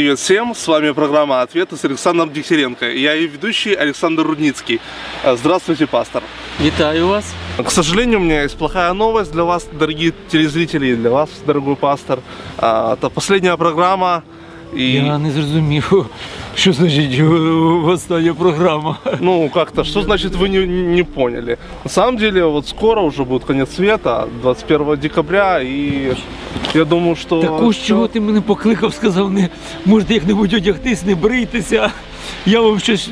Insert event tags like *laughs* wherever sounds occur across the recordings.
Привет всем, с вами программа «Ответы» с Александром Дегтяренко. Я ее ведущий Александр Рудницкий. Э, Здравствуйте, пастор. Вітаю вас. К сожалению, у меня есть плохая новость для вас, дорогие телезрители, и для вас, дорогой пастор. А, Это последняя программа. И, Я не зрозумів, що значить е, остання програма. ну, как-то, что значит вы не, не поняли? На самом деле, вот скоро уже будет конец света, 21 декабря, и я думаю, что... Так ось всё- чого ти мене покликав, сказав, не можете як-небудь одягтись, не брийтеся. Я вам щось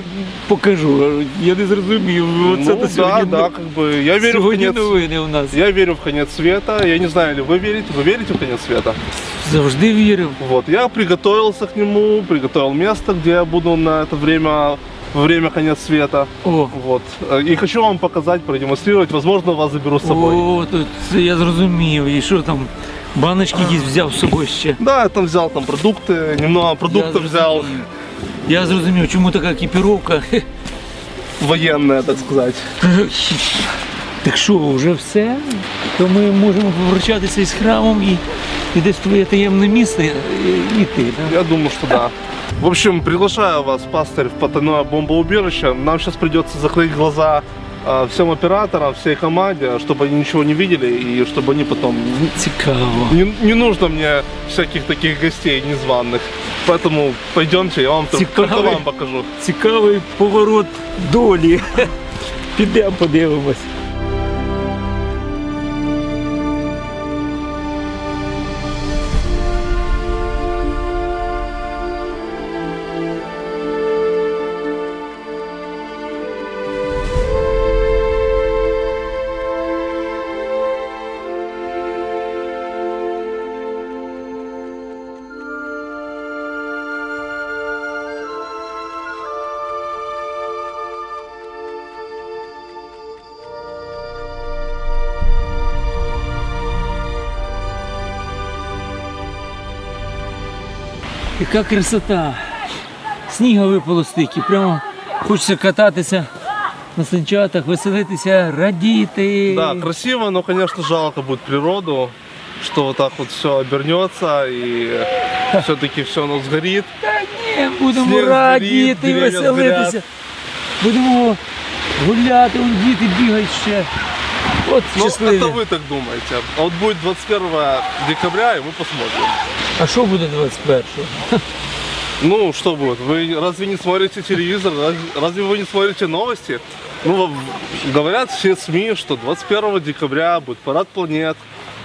покажу. Я не зрозумів. Оце Ну, то да, сьогодні, да, как бы, я верю в сьогодні конец новини у нас. Я верю в конец света. Я не знаю, ли вы верите. Вы верите в конец света? Завжди вірив. Вот, я приготовился к нему, приготовил место, где я буду на это время, во время конец света. О, Вот. Э, И хочу вам показать, продемонстрировать. Возможно, вас заберу с собой. о, то це я зрозумів. І що там, баночки якісь взяв з собою ще. Да, я там взял там продукты, немного продуктов Я взял, зрозумів. Я зрозумів, чому така екіпіровка. военная, так сказать. Так що, вже все? То ми можемо попрощатися із храмом і, і десь в твоє таємне місце і- йти. Да? Я думаю, что да. В общем, приглашаю вас, пастырь, в потайное бомбоубежище. Нам сейчас придется закрыть глаза а, всем операторам, всей команде, чтобы они ничего не видели и чтобы они потом Цікаво. Не, не нужно мне всяких таких гостей незваных. Поэтому пойдемте, я вам тол- Цікавий. только вам покажу. Цікавий поворот долі. Підемо подивимось. Яка красота. Сніга випало стільки. Прямо хочеться кататися на санчатах, веселитися, радіти. Да, красиво, но, конечно, жалко будет природу, что вот так вот все обернется и все-таки все оно сгорит. Ні, будемо Сніг радіти, згорів, дерев'я веселитися. згорять. Будемо гуляти, вон діти бігають ще. От Ну, щасливі. это вы так думаете. А вот будет 21 декабря, и мы посмотрим. А що буде 21-го? Ну, что будет? Вы разве не смотрите телевизор? Разве, вы не смотрите новости? Ну, говорят все СМИ, что 21 декабря будет парад планет.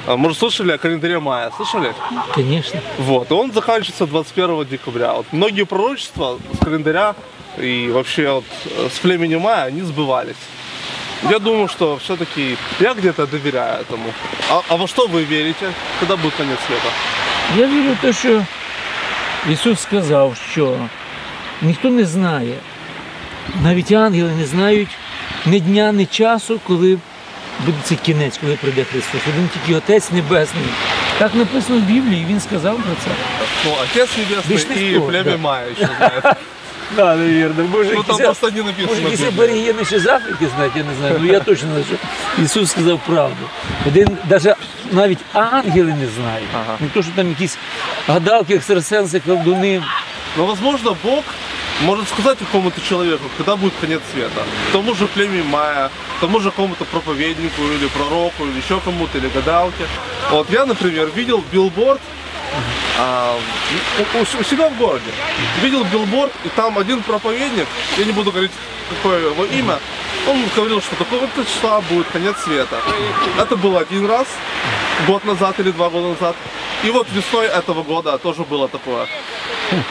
А, Может, слышали о календаре мая? Слышали? Звісно. Вот, и он заканчивается 21 декабря. Вот многие пророчества с календаря и вообще вот э, с племени мая, они сбывались. Я думаю, что все-таки я где-то доверяю этому. А, а во что вы верите, когда будет конец света? Я вірю в те, що Ісус сказав, що ніхто не знає, навіть ангели не знають ні дня, ні часу, коли буде цей кінець, коли прийде Христос. Один тільки Отець Небесний. Так написано в Біблії, він сказав про це. Ну, Отец Небесный Лишь и племя да. *laughs* Знает. Так, навірно. Може, Ну там просто не написано. Може, якісь аборігени ще з Африки знають, я не знаю. Ну я точно знаю, що Ісус сказав правду. Один, даже, навіть ангели не знають. Ага. Не то, що там якісь гадалки, екстрасенси, колдуни. Но, возможно, Бог может сказать какому-то человеку, когда будет конец света. Тому же племени Мая, тому же какому-то проповеднику или пророку, или еще кому-то, или гадалке. Вот я, например, видел билборд а, у, у- у себя в городе. Видел билборд, и там один проповедник, я не буду говорить, какое его имя, он говорил, что такого-то числа будет конец света. Это было один раз, год назад или два года назад. И вот весной этого года тоже было такое.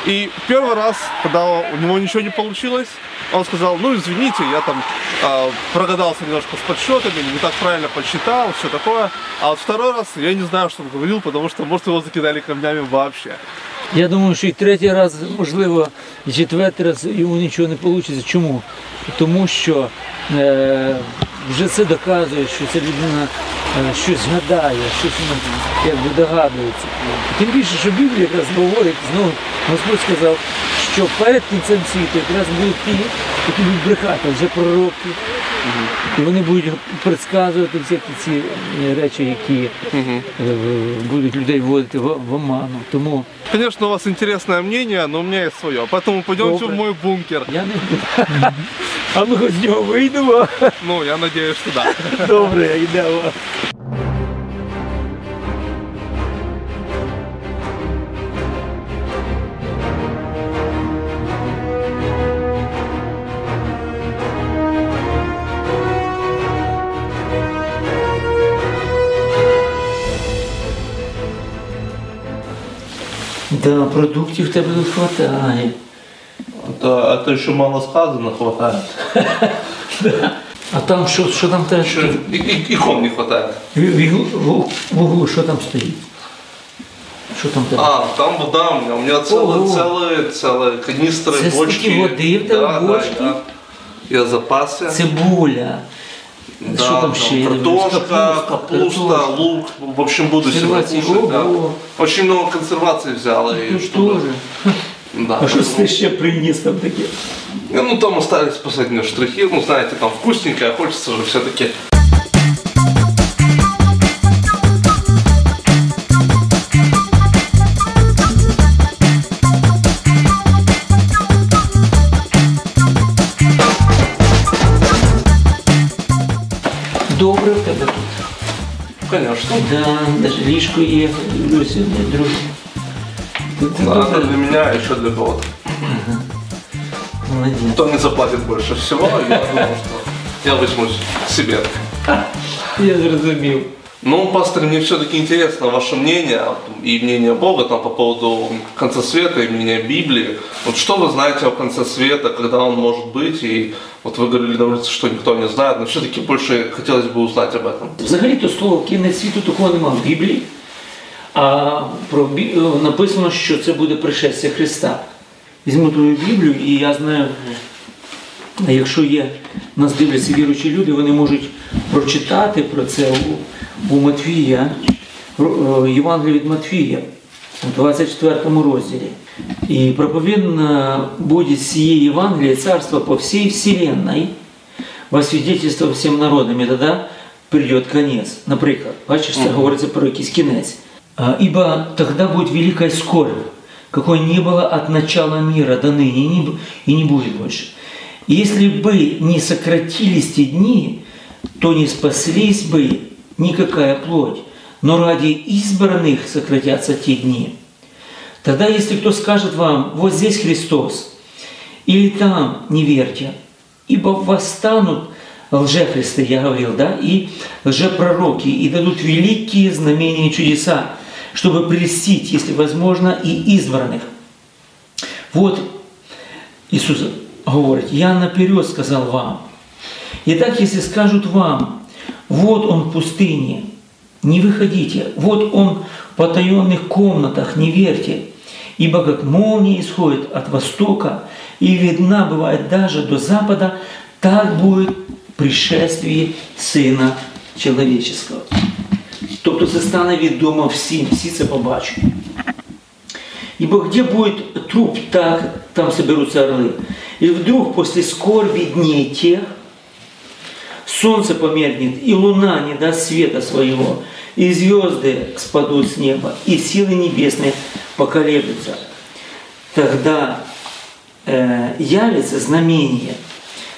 И первый раз, когда у него ничего не получилось, он сказал, ну извините, я там а, прогадался немножко с подсчетами, не так правильно подсчитал, все такое. А вот второй раз я не знаю, что он говорил, потому что, может, его закидали камнями вообще. Я думаю, що і третій раз, можливо, і четвертий раз йому нічого не вийде. Чому? Тому що е, вже це доказує, що ця людина е, щось згадає, щось якби догадується. Тим більше, що Біблія якраз говорить, знову Господь сказав, що перед кінцем світу якраз будуть ті, які будуть брехати, вже пророки, вони будуть предсказувати всі ці е, речі, які е, будуть людей вводити в, в оману. Тому Конечно, у вас интересное мнение, но у меня есть свое. Поэтому пойдемте в мой бункер. я не буду. *laughs* А ми з нього вийдемо. Ну, я надеюсь, что да. Добре, йдемо. Да, продуктів в тебе тут хватає. Это, это еще мало сказано, хватает. А там що, що там теж? Еще и, и- икон не хватает. В, в, іглу- в, в углу що там стоїть? Що там тебе? А, там вода у меня. У меня целые, Ого. целые, целые канистры, Це бочки. стільки води в тебе, да, бочки? Да, да. Я запасе. Цибуля. Да, що там дивлюсь, картошка, капуста, картошка. лук. В общем, буду сегодня Консервации. кушать. Да. Очень много консерваций взял. И Ну чтобы- теж. Да, А що поэтому- ти ще приніс там таке? Не, Ну там остались последние штрихи, ну знаете, там вкусненькое, а хочется же все-таки. Да, навіть ліжко є, дивлюся, друзі. Тут це Да, это добре. для меня, еще для кого-то. Молодець. Кто не заплатит больше всего, я думаю, что я возьмусь себе. Я зрозумів. Ну, пастор, мне все-таки интересно ваше мнение и мнение Бога там по поводу конца света и мнение Библии. Вот что вы знаете о конце света, когда он может быть? И вот вы говорили на улице, что никто не знает, но все-таки больше хотелось бы узнать об этом. Взагалі-то слово кінець світу такого немає в Біблії. А про Бі- е, написано, що це буде пришестя Христа. Візьму твою Біблію, і я знаю, якщо є нас дивляться віруючі люди, вони можуть прочитати про це у, у Матвія, ро- е, Євангелії від Матвія, у 24 розділі. І проповідно буде сие Євангелие царство по всей вселенной, во свидетельство всім народам, і тоді придет конец. Наприклад, бачиш, це говориться про якийсь кінець. А, Ибо тогда будет великая скорбь, какой не было от начала мира до ныне и не, б- и не будет больше. И если бы не сократились те дни, то не спаслись бы никакая плоть, но ради избранных сократятся те дни. Тогда, если кто скажет вам, вот здесь Христос, или там, не верьте, ибо восстанут лжехристы, я говорил, да, и лжепророки, и дадут великие знамения и чудеса, чтобы прельстить, если возможно, и избранных. Вот Иисус говорит, я наперед сказал вам. Итак, если скажут вам, вот он в пустыне, не выходите, вот он в потаенных комнатах, не верьте, ибо как молния исходит от востока и видна бывает даже до запада, так будет пришествие Сина Человеческого. Тобто це стане відомо всім, всі це побачать. Ибо где будет труп, так там соберутся орлы. И вдруг после скорби дней тех солнце померкнет, и луна не даст света своего, и звезды спадут с неба, и силы небесные поколеблются. Тогда э, явится знамение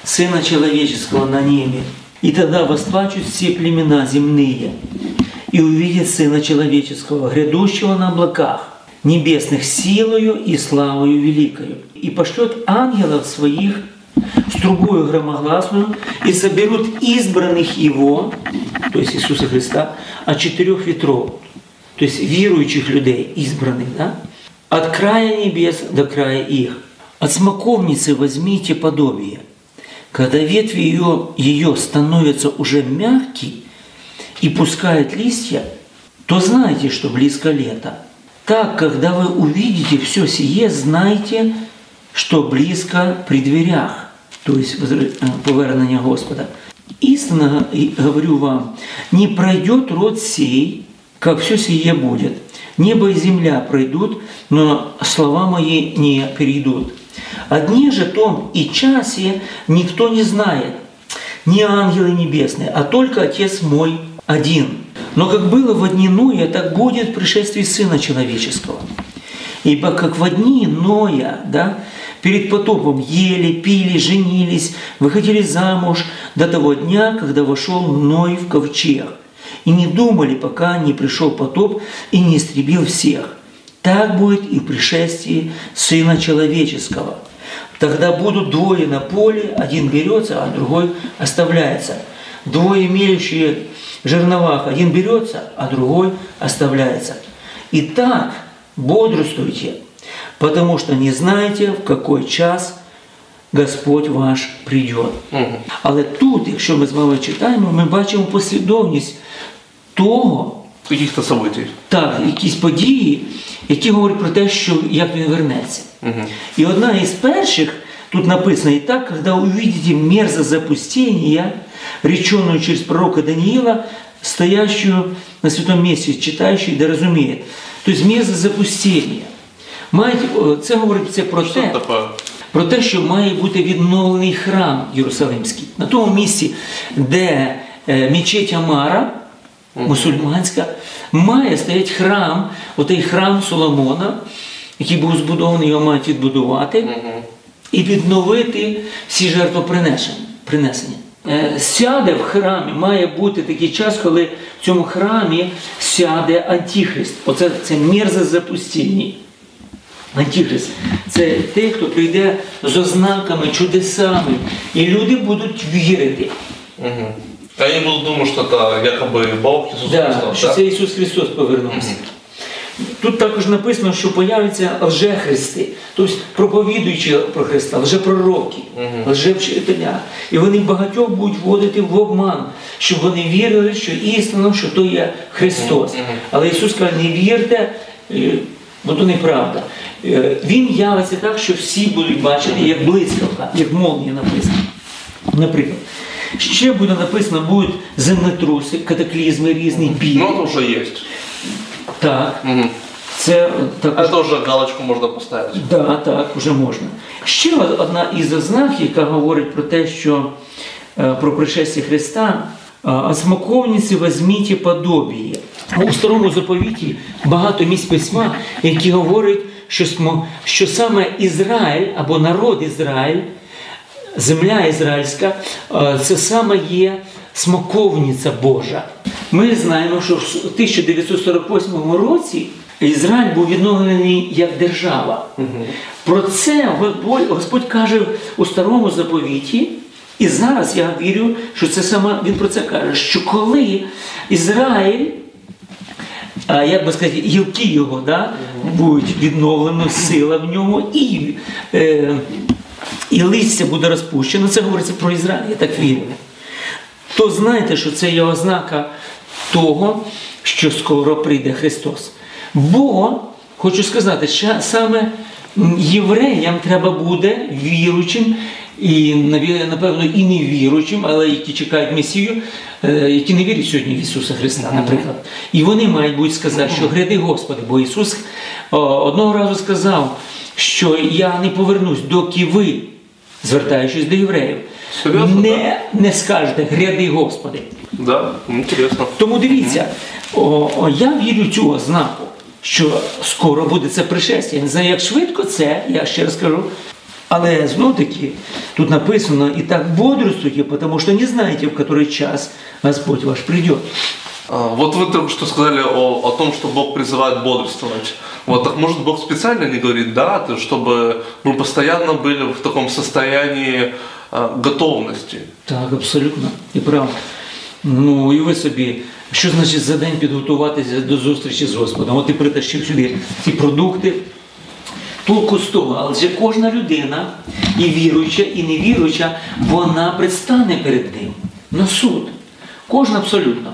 Сына Человеческого на небе, и тогда восплачут все племена земные, и увидят Сына Человеческого, грядущего на облаках, небесных силою и славою великою, и пошлет ангелов своих трубою громогласную, и соберут избранных Его, то есть Иисуса Христа, от четырех ветров, то есть верующих людей, избранных, да? от края небес до края их. От смоковницы возьмите подобие. Когда ветви ее, ее становятся уже мягкие и пускают листья, то знайте, что близко лето. Так, когда вы увидите все сие, знайте, что близко при дверях, то э, повернення Господа. Истинно говорю вам, не пройдет род сей, как все сие будет. Небо и земля пройдут, но слова мои не перейдут. О дне же том и часе никто не знает, не ангелы небесные, а только Отец мой один. Но как было в дни Ноя, так будет в пришествии Сына Человеческого. Ибо как в дни Ноя, да, перед потопом ели, пили, женились, выходили замуж до того дня, когда вошел Ной в ковчег. И не думали, пока не пришел потоп и не истребил всех. Так будет и в пришествии Сына Человеческого. Тогда будут двое на поле, один берется, а другой оставляется. Двое имеющие жерновах, один берется, а другой оставляется. Итак, бодрствуйте, потому что не знаете, в какой час Господь ваш прийде. Але тут, якщо ми з вами читаємо, ми бачимо послідовність того, Каких-то событий. так, якісь події, які говорять про те, що як він вернеться. І одна із перших тут написано, і так, когда увидите мерзость запустения, реченую через пророка Даниила, стоящую на святом месте, читающий да разумеет. Тобто мерзость запустения. Мають, це говорить про те, про те, що має бути відновлений храм Єрусалимський. На тому місці, де е, мечеть Амара, мусульманська, має стояти храм, отей храм Соломона, який був збудований, його мають відбудувати, і відновити всі жертвопринесення. принесення. Е, Сяде в храмі, має бути такий час, коли в цьому храмі сяде Антихрист. Оце це мерзость запустіння. Антихрист це той, хто прийде з ознаками, чудесами, і люди будуть вірити. Мгм. Они будут думать, что это якобы Бог Иисус Да, Христос, що да? це Ісус Христос повернувся. Тут також написано, що появляться лжехристи, тобто проповідуючи про Христа, лжепророки, лжевчителя. І вони багатьох будуть вводити в обман, щоб вони вірили, що істинно, що то є Христос. Але Ісус каже, не вірте, е, бо то неправда. Е, Він явиться так, що всі будуть бачити, як блискавка, як молнія написано. Наприклад. Ще буде написано, будуть землетруси, катаклізми різні, біль. Ну, это уже есть. Так, Мгм. це також. Это уже галочку можно поставить. Да, так, вже можна. Ще одна із ознак, яка говорить про те, що е, про пришестя Христа, а смоковниці возьміть подобіє. У старому заповіті багато місць письма, які говорять, що, смо- що саме Ізраїль або народ Ізраїль, земля ізраїльська, е, це саме є смоковниця Божа. Ми знаємо, що в 1948 році Ізраїль був відновлений як держава. Про це Господь каже у старому заповіті. І зараз я вірю, що це саме він про це каже, що коли Ізраїль, а, як би сказати, гілки його да, будуть відновлено, сила в ньому, і, е, і листя буде розпущено, це говориться про Ізраїль, я так вірю. То знайте, що це є ознака того, що скоро прийде Христос. Бо, хочу сказати, що саме євреям треба буде віруючим, і напевно і не віруючим, але які чекають Месію, е, які не вірять сьогодні в Ісуса Христа, наприклад. І вони мають будуть сказати, що гряди Господи, бо Ісус одного разу сказав, що я не повернусь, доки ви, звертаючись до євреїв, Серйозно, не, не скажете гряди Господи. Да, интересно. Тому дивіться, о, о, я вірю цю ознаку, що скоро буде це пришестя. Я не знаю, як швидко це, я ще раз кажу. Але знов таки тут написано і так бодрствуйте, тому що не знаєте, в який час Господь ваш прийде. А, Вот вы только что сказали о, о том, что Бог призывает бодрствовать. Вот так может Бог специально не говорит даты, чтобы мы постоянно были в таком состоянии а, готовности. Так, абсолютно. І правда. Ну і ви собі, що значить за день підготуватися до зустрічі з Господом? От ти притащив сюди ці продукти. Толку з того, але же кожна людина, і віруюча, і невіруюча, вона предстане перед ним на суд. Кожна абсолютно.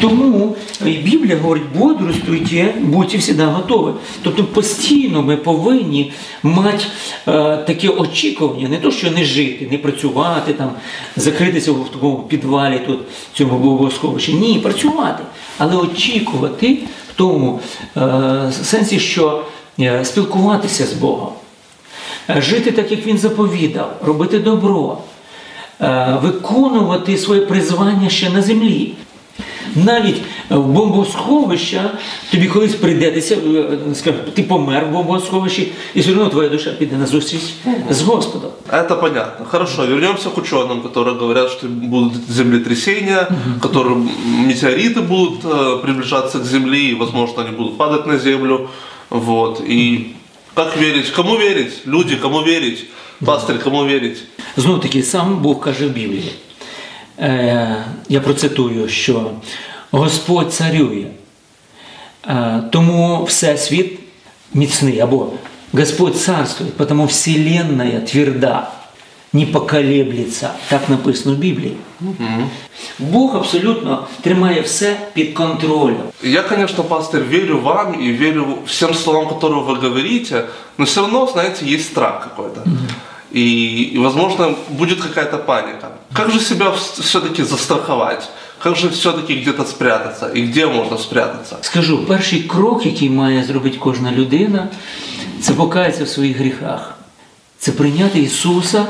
Тому Біблія говорить, бодрствуйте, будьте завжди готові. Тобто постійно ми повинні мати е, таке очікування, не то, що не жити, не працювати, там, закритися в такому підвалі, тут, цьому богосховищі. Ні, працювати, але очікувати в тому е, сенсі, що спілкуватися з Богом, е, жити так, як він заповідав, робити добро. е, виконувати своє призвання ще на землі. Навіть в бомбосховища тобі колись прийдеться, е, скажімо, ти помер в бомбосховищі, і все одно твоя душа піде на зустріч з Господом. Это понятно. Хорошо, вернемся к ученым, которые говорят, что будут землетрясения, которые метеориты будут э, приближаться к Земле, и, возможно, они будут падать на Землю. Вот. И как верить? Кому верить? Люди, кому верить? Пастырь, кому верить? Знов таки, сам Бог каже в Біблії. Е, я процитую, що Господь царює, е, тому всесвіт міцний, або Господь царствує, потому вселенная тверда, не поколеблется. Так написано в Біблії. Бог абсолютно тримає все під контролем. Я, конечно, пастырь, верю вам и верю всем словам, которые вы говорите, но все равно, знаете, есть страх какой-то. И, и, возможно, будет какая-то паника. Как же себя все-таки застраховать? Как же все-таки где-то спрятаться? И где можно спрятаться? Скажу, перший крок, який має зробити кожна людина, це покаятися в своїх гріхах. Це прийняти Ісуса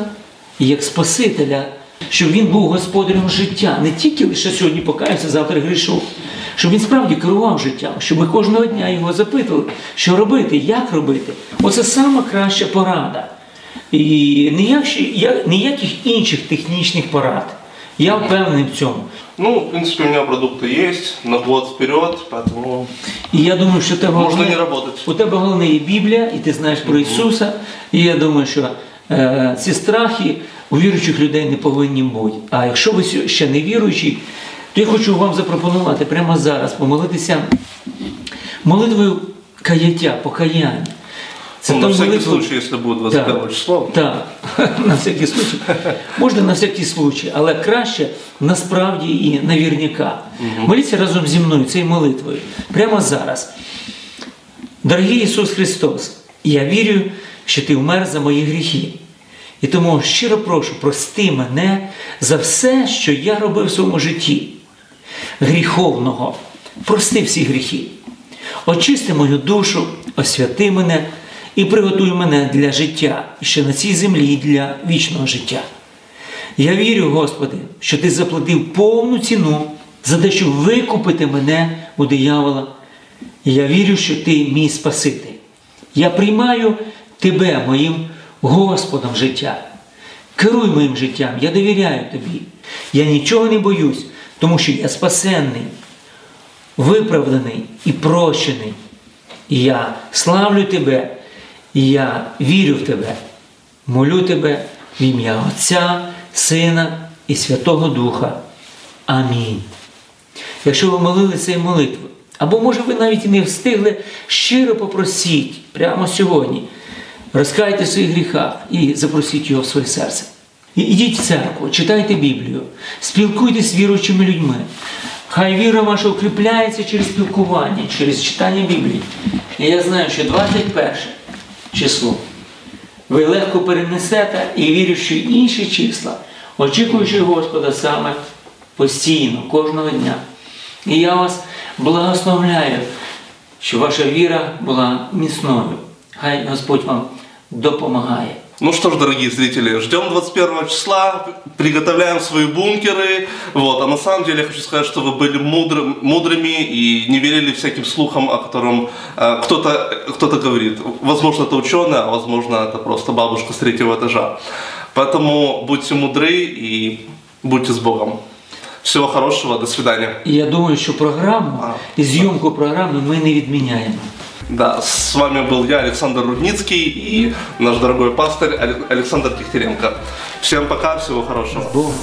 Як Спасителя, щоб Він був господарем життя. Не тільки лише сьогодні покаявся, завтра грішу. Щоб він справді керував життям, щоб ми кожного дня його запитували, що робити, як робити. Оце сама краща порада. І ніяких інших технічних порад. Я впевнений в цьому. Ну, в принципе, у меня продукты есть на год вперед, поэтому І я думаю, що тебе можно головне- не работать. У тебе головне є Біблія, і ти знаєш про Ісуса. І я думаю, що ці страхи у віруючих людей не повинні бути. А якщо ви ще не віруючі, то я хочу вам запропонувати прямо зараз помолитися молитвою каяття, покаяння. Це Ну, на всякий молитва- случай, если будет 21 число. так, *laughs* на всякий случай. Можна на всякий случай, але краще насправді і навірняка. Моліться разом зі мною цією молитвою. Прямо зараз. Дорогий Ісус Христос, я вірю, що Ти вмер за мої гріхи. І тому щиро прошу, прости мене за все, що я робив в своєму житті. Гріховного. Прости всі гріхи. Очисти мою душу, освяти мене і приготуй мене для життя, ще на цій землі для вічного життя. Я вірю, Господи, що Ти заплатив повну ціну за те, щоб викупити мене у диявола. Я вірю, що Ти мій Спаситель. Я приймаю Тебе, моїм Господом життя. Керуй моїм життям, я довіряю Тобі. Я нічого не боюсь, тому що я спасенний, виправданий і прощений. І я славлю Тебе, і я вірю в Тебе. Молю Тебе в ім'я Отця, Сина і Святого Духа. Амінь. Якщо ви молили цією молитвою, або може ви навіть і не встигли, щиро попросіть прямо сьогодні. Розкайте в своїх гріхах і запросіть його в своє серце. І Ідіть в церкву, читайте Біблію, спілкуйтесь з віруючими людьми. Хай віра ваша укріпляється через спілкування, через читання Біблії. І я знаю, що 21 число ви легко перенесете і вірю, що й інші числа, очікуючи Господа саме постійно, кожного дня. І я вас благословляю, що ваша віра була міцною. Хай Господь вам допомагає. Ну что ж, дорогие зрители, ждем 21 числа, приготовляем свои бункеры. Вот. А на самом деле я хочу сказать, что вы были мудрым, мудрыми и не верили всяким слухам, о котором э, кто-то кто говорит. Возможно, это ученый, а возможно, это просто бабушка с третьего этажа. Поэтому будьте мудры и будьте с Богом. Всего хорошего, до свидания. І я думаю, що програму і зйомку програми ми не відміняємо. Да, с вами был я, Александр Рудницкий, и наш дорогой пастырь Александр Кихтеренко. Всем пока, всего хорошего. Богом.